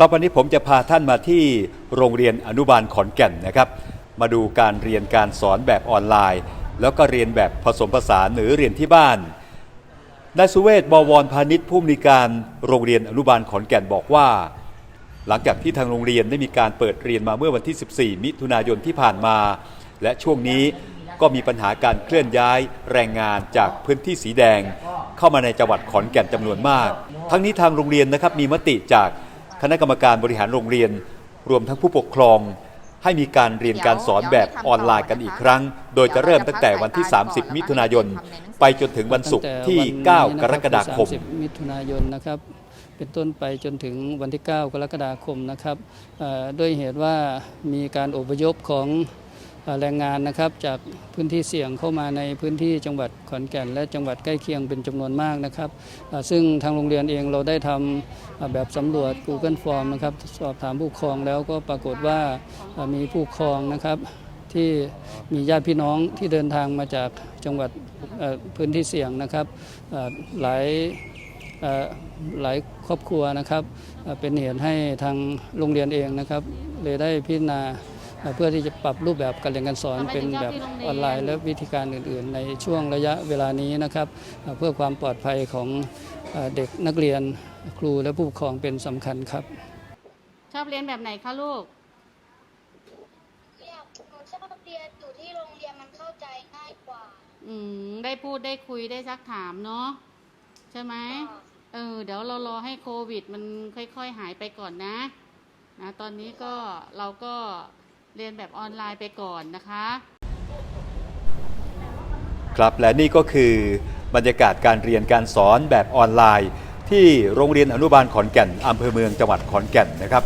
ครับวันนี้ผมจะพาท่านมาที่โรงเรียนอนุบาลขอนแก่นนะครับ มาดูการเรียนการสอนแบบออนไลน์ แล้วก็เรียนแบบผสมผสานหรือเรียนที่บ้านนายสุเวศบวรพาณิชย์ผู้อำนวยการโรงเรียนอนุบาลขอนแก่นบอกว่า หลังจากที่ทางโรงเรียนได้มีการเปิดเรียนมาเมื่อวันที่ 14 มิถุนายนที่ผ่านมา และช่วงนี้ก็มีปัญหาการเคลื่อนย้ายแรงงานจากพื้นที่สีแดง เข้ามาในจังหวัดขอนแก่นจำนวนมาก ทั้งนี้ทางโรงเรียนนะครับมีมติจาก คณะกรรมการบริหารโรงเรียน รวมทั้งผู้ปกครอง ให้มีการเรียนการสอนแบบออนไลน์กันอีกครั้ง โดยจะเริ่มตั้งแต่วันที่ 30 มิถุนายน ไปจนถึงวันศุกร์ที่ 9 กรกฎาคมนะรับ30 มิถุนายนนะครับเป็นต้นไปจนถึงวันที่ 9 กรกฎาคมนะครับด้วยเหตุว่ามีการอพยพของ แรงงานนะครับจากพื้นที่เสี่ยงเข้ามาในพื้นที่จังหวัดขอนแก่น และจังหวัดใกล้เคียงเป็นจำนวนมากนะครับซึ่งทางโรงเรียนเองเราได้ทำเอ่อแบบสำรวจ Google Form นะครับสอบถามผู้ปกครองแล้วก็ปรากฏว่ามีผู้ปกครองนะครับที่มีญาติพี่น้องที่เดินทางมาจากจังหวัดพื้นที่เสี่ยงนะครับหลายหลายครอบครัวนะครับเป็นเหตุให้ทางโรงเรียนเองนะครับเลยได้พิจารณา เอ่อเพื่อที่จะปรับรูปแบบการเรียนการสอนเป็นแบบออนไลน์ และวิธีการอื่น ๆ ในช่วงระยะเวลานี้นะครับเอ่อเพื่อความปลอดภัยของเอ่อเด็กนักเรียนครูและผู้ปกครองเป็นสำคัญครับ ชอบเรียนแบบไหนคะลูกอยากหนูชอบเรียนอยู่ที่โรงเรียนมันเข้าใจง่ายกว่า อืมได้พูดได้คุยได้ซักถามเนาะใช่ไหมค่ะเออเดี๋ยวเรารอให้โควิด มันค่อย ๆ หายไปก่อนนะนะ ตอนนี้ก็เราก็ เรียนแบบออนไลน์ไปก่อนนะคะ ครับและนี่ก็คือบรรยากาศการเรียนการสอนแบบออนไลน์ ที่โรงเรียนอนุบาลขอนแก่นอำเภอเมืองจังหวัดขอนแก่นนะครับ